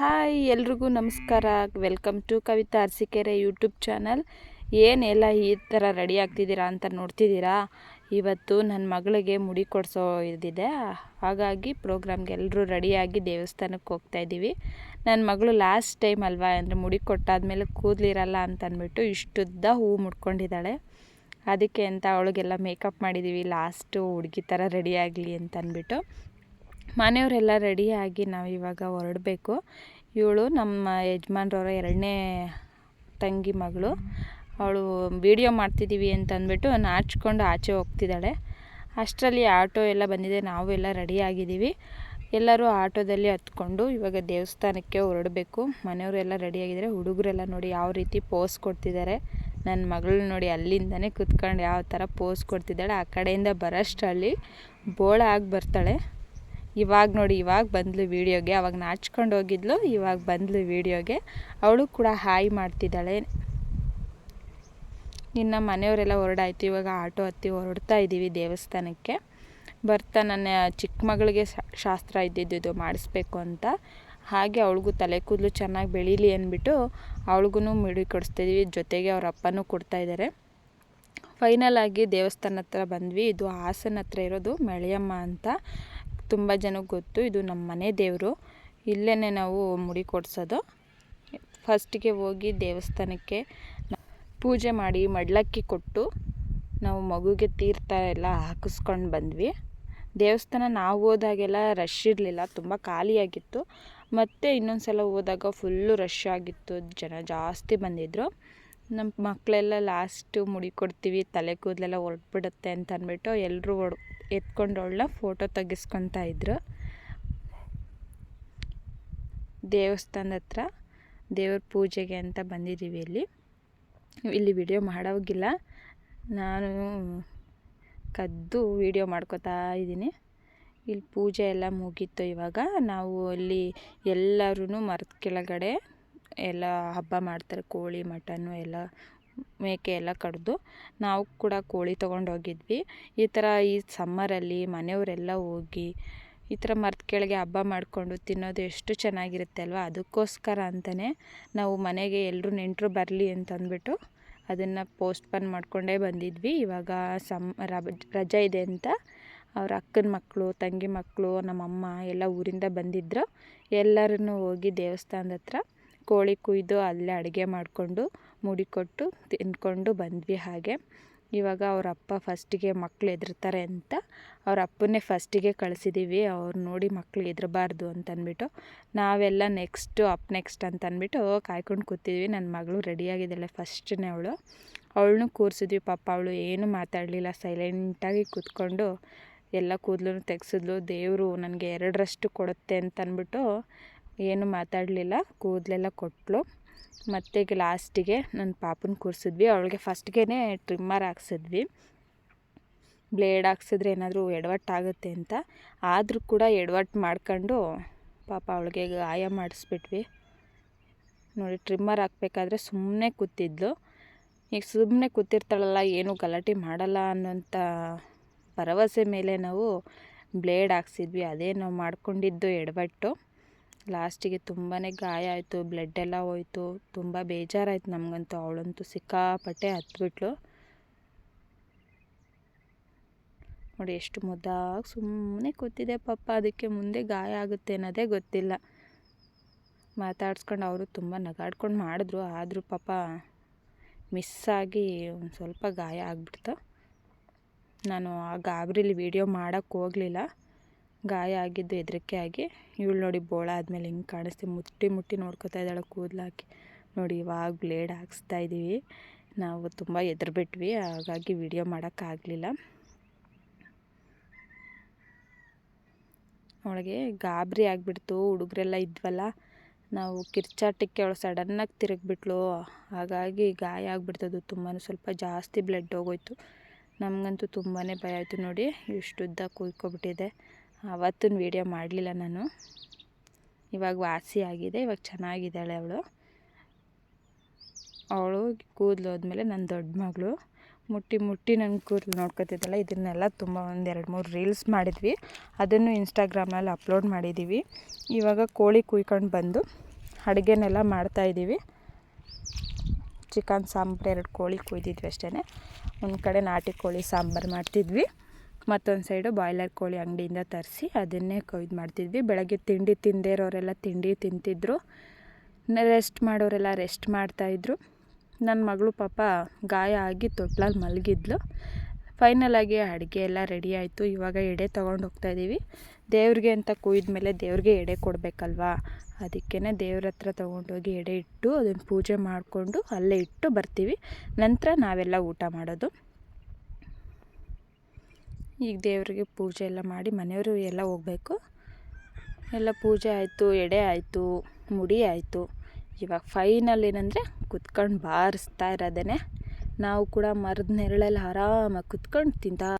Hi, ಎಲ್ರಿಗೂ ನಮಸ್ಕಾರ. Welcome to Kavitha Arasikere YouTube channel. ಏನೆಲ್ಲ ಈ ಥರ ರೆಡಿ ಆಗ್ತಿದ್ದೀರಾ ಅಂತ ನೋಡ್ತಿದ್ದೀರಾ? ಇವತ್ತು ನನ್ನ ಮಗಳಿಗೆ ಮುಡಿ ಕೊಡಿಸೋ ಇದಿದೆ. ಹಾಗಾಗಿ ಪ್ರೋಗ್ರಾಮ್ಗೆ ಎಲ್ಲರೂ ರೆಡಿಯಾಗಿ ದೇವಸ್ಥಾನಕ್ಕೆ ಹೋಗ್ತಾ ಇದ್ದೀವಿ. ನನ್ನ ಮಗಳು ಲಾಸ್ಟ್ ಟೈಮ್ ಅಲ್ವಾ, ಅಂದರೆ ಮುಡಿ ಕೊಟ್ಟಾದ್ಮೇಲೆ ಕೂದಲಿರಲ್ಲ ಅಂತ ಅಂದ್ಬಿಟ್ಟು ಇಷ್ಟುದ್ದ ಹೂವು ಮುಡ್ಕೊಂಡಿದ್ದಾಳೆ. ಅದಕ್ಕೆ ಅಂತ ಅವಳಿಗೆಲ್ಲ ಮೇಕಪ್ ಮಾಡಿದ್ದೀವಿ ಲಾಸ್ಟು ಹುಡುಗಿ ಥರ ರೆಡಿಯಾಗಲಿ ಅಂತ ಅಂದ್ಬಿಟ್ಟು ಮನೆಯವರೆಲ್ಲ ರೆಡಿಯಾಗಿ ನಾವು ಇವಾಗ ಹೊರಡಬೇಕು. ಇವಳು ನಮ್ಮ ಯಜಮಾನ್ರವರ ಎರಡನೇ ತಂಗಿ ಮಗಳು. ಅವಳು ವೀಡಿಯೋ ಮಾಡ್ತಿದ್ದೀವಿ ಅಂತ ಅಂದ್ಬಿಟ್ಟು ನಾಚ್ಕೊಂಡು ಆಚೆ ಹೋಗ್ತಿದ್ದಾಳೆ. ಅಷ್ಟರಲ್ಲಿ ಆಟೋ ಎಲ್ಲ ಬಂದಿದೆ, ನಾವು ಎಲ್ಲ ರೆಡಿಯಾಗಿದ್ದೀವಿ ಎಲ್ಲರೂ ಆಟೋದಲ್ಲಿ ಹತ್ಕೊಂಡು ಇವಾಗ ದೇವಸ್ಥಾನಕ್ಕೆ ಹೊರಡಬೇಕು. ಮನೆಯವರೆಲ್ಲ ರೆಡಿಯಾಗಿದ್ದಾರೆ ಹುಡುಗರೆಲ್ಲ ನೋಡಿ ಯಾವ ರೀತಿ ಪೋಸ್ ಕೊಡ್ತಿದ್ದಾರೆ. ನನ್ನ ಮಗಳು ನೋಡಿ ಅಲ್ಲಿಂದನೇ ಕುತ್ಕೊಂಡು ಯಾವ ಥರ ಪೋಸ್ ಕೊಡ್ತಿದ್ದಾಳೆ. ಆ ಕಡೆಯಿಂದ ಬರೋಷ್ಟರಲ್ಲಿ ಬೋಳ ಆಗಿ ಬರ್ತಾಳೆ. ಇವಾಗ ನೋಡಿ, ಇವಾಗ ಬಂದ್ಲು ವೀಡಿಯೋಗೆ. ಅವಾಗ ನಾಚ್ಕೊಂಡು ಹೋಗಿದ್ಲು, ಇವಾಗ ಬಂದ್ಲು ವೀಡಿಯೋಗೆ. ಅವಳು ಕೂಡ ಹಾಯ್ ಮಾಡ್ತಿದ್ದಾಳೆ. ಇನ್ನು ಮನೆಯವರೆಲ್ಲ ಹೊರಡಾಯ್ತು, ಇವಾಗ ಆಟೋ ಹತ್ತಿ ಹೊರಡ್ತಾ ಇದ್ದೀವಿ ದೇವಸ್ಥಾನಕ್ಕೆ. ಬರ್ತಾ ನನ್ನ ಚಿಕ್ಕ ಮಗಳಿಗೆ ಶಾಸ್ತ್ರ ಇದ್ದಿದ್ದು ಮಾಡಿಸ್ಬೇಕು ಅಂತ. ಹಾಗೆ ಅವಳಿಗೂ ತಲೆ ಕೂದಲು ಚೆನ್ನಾಗಿ ಬೆಳೀಲಿ ಅಂದ್ಬಿಟ್ಟು ಅವಳಿಗೂ ಮಿಡಿ ಕೊಡಿಸ್ತಿದ್ವಿ. ಜೊತೆಗೆ ಅವ್ರ ಅಪ್ಪನೂ ಕೊಡ್ತಾಯಿದ್ದಾರೆ ಫೈನಲ್ ಆಗಿ ದೇವಸ್ಥಾನ ಹತ್ರ ಬಂದ್ವಿ. ಇದು ಹಾಸನ ಹತ್ರ ಇರೋದು ಮೆಳೆಯಮ್ಮ ಅಂತ. ತುಂಬ ಜನಕ್ಕೆ ಗೊತ್ತು, ಇದು ನಮ್ಮ ಮನೆ ದೇವರು. ಇಲ್ಲೇ ನಾವು ಮುಡಿ ಕೊಡ್ಸೋದು. ಫಸ್ಟಿಗೆ ಹೋಗಿ ದೇವಸ್ಥಾನಕ್ಕೆ ಪೂಜೆ ಮಾಡಿ ಮಡ್ಲಕ್ಕಿ ಕೊಟ್ಟು ನಾವು ಮಗುಗೆ ತೀರ್ಥ ಎಲ್ಲ ಹಾಕಿಸ್ಕೊಂಡು ಬಂದ್ವಿ. ದೇವಸ್ಥಾನ ನಾವು ಹೋದಾಗೆಲ್ಲ ರಶ್ ಇರಲಿಲ್ಲ, ತುಂಬ ಖಾಲಿಯಾಗಿತ್ತು. ಮತ್ತು ಇನ್ನೊಂದು ಸಲ ಹೋದಾಗ ಫುಲ್ಲು ರಶ್ ಆಗಿತ್ತು, ಜನ ಜಾಸ್ತಿ ಬಂದಿದ್ದರು ನಮ್ಮ ಮಕ್ಕಳೆಲ್ಲ ಲಾಸ್ಟು ಮುಡಿ ಕೊಡ್ತೀವಿ, ತಲೆ ಕೂದಲೆಲ್ಲ ಹೊರಟ್ಬಿಡುತ್ತೆ ಅಂತ ಅಂದ್ಬಿಟ್ಟು ಎಲ್ಲರೂ ಹೊಡ್ ಎತ್ಕೊಂಡವಳನ್ನ ಫೋಟೋ ತೆಗಿಸ್ಕೊತಾ ಇದ್ರು. ದೇವಸ್ಥಾನದ ಹತ್ರ ದೇವ್ರ ಪೂಜೆಗೆ ಅಂತ ಬಂದಿದ್ದೀವಿ ಇಲ್ಲಿ. ಇಲ್ಲಿ ವಿಡಿಯೋ ಮಾಡೋಗಿಲ್ಲ ನಾನು ಕದ್ದು ವಿಡಿಯೋ ಮಾಡ್ಕೋತಾ ಇದ್ದೀನಿ. ಇಲ್ಲಿ ಪೂಜೆ ಎಲ್ಲ ಮುಗೀತು ಇವಾಗ. ನಾವು ಅಲ್ಲಿ ಎಲ್ಲರೂ ಮರದ ಕೆಳಗಡೆ ಎಲ್ಲ ಹಬ್ಬ ಮಾಡ್ತಾರೆ, ಕೋಳಿ, ಮಟನ್ನು ಎಲ್ಲ ಮೇಕೆ ಎಲ್ಲ ಕಡಿದು ನಾವು ಕೂಡ ಕೋಳಿ ತೊಗೊಂಡು ಹೋಗಿದ್ವಿ ಈ ಥರ ಈ ಸಮ್ಮರಲ್ಲಿ ಮನೆಯವರೆಲ್ಲ ಹೋಗಿ ಈ ಥರ ಮರದ ಕೆಳಗೆ ಹಬ್ಬ ಮಾಡಿಕೊಂಡು ತಿನ್ನೋದು ಎಷ್ಟು ಚೆನ್ನಾಗಿರುತ್ತೆ ಅಲ್ವಾ? ಅದಕ್ಕೋಸ್ಕರ ಅಂತಲೇ ನಾವು ಮನೆಗೆ ಎಲ್ಲರೂ ನೆಂಟರು ಬರಲಿ ಅಂತಂದ್ಬಿಟ್ಟು ಅದನ್ನು ಪೋಸ್ಟ್ಪನ್ ಮಾಡಿಕೊಂಡೇ ಬಂದಿದ್ವಿ. ಇವಾಗ ಸಮ್ ರಜೆ ಇದೆ ಅಂತ. ಅವ್ರ ಅಕ್ಕನ ಮಕ್ಕಳು ತಂಗಿ ಮಕ್ಕಳು ನಮ್ಮಮ್ಮ ಎಲ್ಲ ಊರಿಂದ ಬಂದಿದ್ದರು ಎಲ್ಲರೂ ಹೋಗಿ ದೇವಸ್ಥಾನದ ಹತ್ರ ಕೋಳಿ ಕುಯ್ದು ಅಲ್ಲೇ ಅಡುಗೆ ಮಾಡಿಕೊಂಡು ಮುಡಿ ಕೊಟ್ಟು ತಿಂದ್ಕೊಂಡು ಬಂದ್ವಿ ಹಾಗೆ. ಇವಾಗ ಅವ್ರ ಅಪ್ಪ ಫಸ್ಟಿಗೆ ಮಕ್ಳು ಹೆದರ್ತಾರೆ ಅಂತ. ಅವ್ರ ಅಪ್ಪನ್ನೇ ಫಸ್ಟಿಗೆ ಕಳಿಸಿದ್ದೀವಿ ಅವ್ರು ನೋಡಿ ಮಕ್ಳು ಹೆದರಬಾರ್ದು ಅಂತ ಅಂದ್ಬಿಟ್ಟು ನಾವೆಲ್ಲ ನೆಕ್ಸ್ಟು ಅಪ್ ನೆಕ್ಸ್ಟ್ ಅಂತ ಅಂದ್ಬಿಟ್ಟು ಕಾಯ್ಕೊಂಡು ಕೂತಿದ್ವಿ. ನನ್ನ ಮಗಳು ರೆಡಿಯಾಗಿದ್ದಾಳೆ ಫಸ್ಟ್ನೇ ಅವಳು. ಅವಳನ್ನು ಕೂರಿಸಿದ್ವಿ. ಪಾಪ ಅವಳು ಏನೂ ಮಾತಾಡಲಿಲ್ಲ. ಸೈಲೆಂಟಾಗಿ ಕೂತ್ಕೊಂಡು ಎಲ್ಲ ಕೂದಲು ತೆಗ್ಸಿದ್ಲು. ದೇವರು ನನಗೆ ಎರಡರಷ್ಟು ಕೊಡುತ್ತೆ ಅಂತ ಅಂದ್ಬಿಟ್ಟು ಏನು ಮಾತಾಡಲಿಲ್ಲ, ಕೂದಲೆಲ್ಲ ಕೊಟ್ಟಳು ಮತ್ತು ಲಾಸ್ಟಿಗೆ ನನ್ನ ಪಾಪನ ಕೂರಿಸಿದ್ವಿ. ಅವಳಿಗೆ ಫಸ್ಟ್ಗೆ ಟ್ರಿಮ್ಮರ್ ಹಾಕ್ಸಿದ್ವಿ. ಬ್ಲೇಡ್ ಹಾಕ್ಸಿದ್ರೆ ಏನಾದರೂ ಎಡವಟ್ಟಾಗುತ್ತೆ ಅಂತ. ಆದರೂ ಕೂಡ ಎಡವಟ್ಟು ಮಾಡ್ಕೊಂಡು ಪಾಪ ಅವಳಿಗೆ ಗಾಯ ಮಾಡಿಸ್ಬಿಟ್ವಿ. ನೋಡಿ, ಟ್ರಿಮ್ಮರ್ ಹಾಕ್ಬೇಕಾದ್ರೆ ಸುಮ್ಮನೆ ಕೂತಿದ್ಲು. ಈಗ ಸುಮ್ಮನೆ ಕೂತಿರ್ತಾಳಲ್ಲ, ಏನೂ ಗಲಾಟೆ ಮಾಡಲ್ಲ ಅನ್ನೋಂಥ ಭರವಸೆ ಮೇಲೆ ನಾವು ಬ್ಲೇಡ್ ಹಾಕ್ಸಿದ್ವಿ. ಅದೇ ನಾವು ಮಾಡ್ಕೊಂಡಿದ್ದು ಎಡವಟ್ಟು. ಲಾಸ್ಟಿಗೆ ತುಂಬಾ ಗಾಯ ಆಯಿತು ಬ್ಲಡ್ ಎಲ್ಲ ಹೋಯ್ತು, ತುಂಬ ಬೇಜಾರಾಯಿತು ನಮಗಂತೂ. ಅವಳಂತೂ ಸಿಕ್ಕಾಪಟ್ಟೆ ಹತ್ಬಿಟ್ಲು. ನೋಡಿ ಎಷ್ಟು ಮುದ್ದಾಗಿ ಸುಮ್ಮನೆ ಕೂತಿದೆ ಪಾಪ. ಅದಕ್ಕೆ ಮುಂದೆ ಗಾಯ ಆಗುತ್ತೆ ಅನ್ನೋದೇ ಗೊತ್ತಿಲ್ಲ. ಮಾತಾಡ್ಸ್ಕೊಂಡು ಅವರು ತುಂಬ ನಗಾಡ್ಕೊಂಡು ಮಾಡಿದ್ರು. ಆದರೂ ಪಾಪ ಆಗಿ ಒಂದು ಸ್ವಲ್ಪ ಗಾಯ ಆಗ್ಬಿಡ್ತು. ನಾನು ಆ ಗಾಬರಿಲಿ ವೀಡಿಯೋ ಮಾಡೋಕ್ಕೆ ಹೋಗಲಿಲ್ಲ. ಗಾಯ ಆಗಿದ್ದು ಹೆದರಿಕೆ ಆಗಿ, ಇವಳು ನೋಡಿ ಬೋಳ ಆದಮೇಲೆ ಹಿಂಗೆ ಕಾಣಿಸ್ತಿ. ಮುಟ್ಟಿ ಮುಟ್ಟಿ ನೋಡ್ಕೊತಾ ಇದ್ದಾಳೆ ಕೂದಲಾಕಿ ನೋಡಿ ಇವಾಗ ಬ್ಲೇಡ್ ಹಾಕ್ಸ್ತಾ ಇದ್ದೀವಿ ನಾವು ತುಂಬ ಎದುರುಬಿಟ್ವಿ ಹಾಗಾಗಿ ವಿಡಿಯೋ ಮಾಡೋಕ್ಕಾಗಲಿಲ್ಲ ಅವಳಿಗೆ ಗಾಬರಿ ಆಗಿಬಿಡ್ತು, ಹುಡುಗರೆಲ್ಲ ಇದ್ವಲ್ಲ. ನಾವು ಕಿರ್ಚಾಟಕ್ಕೆ ಅವಳು ಸಡನ್ನಾಗಿ ತಿರುಗಿಬಿಟ್ಲು. ಹಾಗಾಗಿ ಗಾಯ ಆಗಿಬಿಡ್ತದು ತುಂಬಾ ಸ್ವಲ್ಪ ಜಾಸ್ತಿ ಬ್ಲಡ್ ಹೋಗೋಯ್ತು. ನಮಗಂತೂ ತುಂಬಾ ಭಯ ಆಯಿತು ನೋಡಿ ಇಷ್ಟುದ್ದ ಕುಯ್ಕೊಬಿಟ್ಟಿದೆ ಅವತ್ತಿನ ವೀಡಿಯೋ ಮಾಡಲಿಲ್ಲ ನಾನು. ಇವಾಗ ವಾಸಿ ಆಗಿದೆ, ಇವಾಗ ಚೆನ್ನಾಗಿದ್ದಾಳೆ ಅವಳು. ಅವಳು ಕೂದಲು ಹೋದ್ಮೇಲೆ ನನ್ನ ದೊಡ್ಡ ಮಗಳು. ಮುಟ್ಟಿ ಮುಟ್ಟಿ ನನ್ನ ಕೂದಲು ನೋಡ್ಕೊತಿದ್ದಲ್ಲ, ಇದನ್ನೆಲ್ಲ ತುಂಬ ಒಂದು ಎರಡು ಮೂರು ರೀಲ್ಸ್ ಮಾಡಿದ್ವಿ. ಅದನ್ನು ಇನ್ಸ್ಟಾಗ್ರಾಮ್ನಲ್ಲಿ ಅಪ್ಲೋಡ್ ಮಾಡಿದ್ದೀವಿ ಇವಾಗ ಕೋಳಿ ಕುಯ್ಕೊಂಡು ಬಂದು ಅಡುಗೆನೆಲ್ಲ ಮಾಡ್ತಾಯಿದ್ದೀವಿ ಚಿಕನ್ ಸಾಂಬಾರು, ಎರಡು ಕೋಳಿ ಕುಯ್ದಿದ್ವಿ ಅಷ್ಟೇ ಒಂದು ಕಡೆ ನಾಟಿ ಕೋಳಿ ಸಾಂಬಾರು ಮಾಡ್ತಿದ್ವಿ. ಮತ್ತೊಂದು ಸೈಡು ಬಾಯ್ಲರ್ ಕೋಳಿ ಅಂಗಡಿಯಿಂದ ತರಿಸಿ ಅದನ್ನೇ ಕೊಯ್ದು ಮಾಡ್ತಿದ್ವಿ. ಬೆಳಗ್ಗೆ ತಿಂಡಿ ತಿಂದೇ ಇರೋರೆಲ್ಲ ತಿಂಡಿ ತಿಂತಿದ್ರು. ರೆಸ್ಟ್ ಮಾಡೋರೆಲ್ಲ ರೆಸ್ಟ್ ಮಾಡ್ತಾಯಿದ್ರು ನನ್ನ ಮಗಳು ಪಾಪ ಗಾಯ ಆಗಿ ತೊಟ್ಲಲ್ಲಿ ಮಲಗಿದ್ಲು. ಫೈನಲಾಗಿ ಅಡುಗೆ ಎಲ್ಲ ರೆಡಿ ಆಯಿತು. ಇವಾಗ ಎಡೆ ತೊಗೊಂಡು ಹೋಗ್ತಾಯಿದ್ದೀವಿ ದೇವ್ರಿಗೆ ಅಂತ ಕುಯ್ದ ಮೇಲೆ ದೇವ್ರಿಗೆ ಎಡೆ ಕೊಡಬೇಕಲ್ವಾ? ಅದಕ್ಕೇ ದೇವ್ರ ಹತ್ರ ತೊಗೊಂಡೋಗಿ ಎಡೆ ಇಟ್ಟು ಅದನ್ನು ಪೂಜೆ ಮಾಡಿಕೊಂಡು ಅಲ್ಲೇ ಇಟ್ಟು ಬರ್ತೀವಿ. ನಂತರ ನಾವೆಲ್ಲ ಊಟ ಮಾಡೋದು. ಈಗ ದೇವರಿಗೆ ಪೂಜೆ ಎಲ್ಲ ಮಾಡಿ ಮನೆಯವರು ಎಲ್ಲ ಹೋಗ್ಬೇಕು. ಎಲ್ಲ ಪೂಜೆ ಆಯಿತು, ಎಡೆ ಆಯಿತು, ಮುಡಿ ಆಯಿತು. ಇವಾಗ ಫೈನಲ್ ಏನಂದರೆ ಕುತ್ಕೊಂಡು ಬಾರಿಸ್ತಾ ಇರೋದೇ ನಾವು ಕೂಡ ಮರದ ನೆರಳಲ್ಲಿ ಆರಾಮಾಗಿ ಕುತ್ಕೊಂಡು ತಿಂತಾ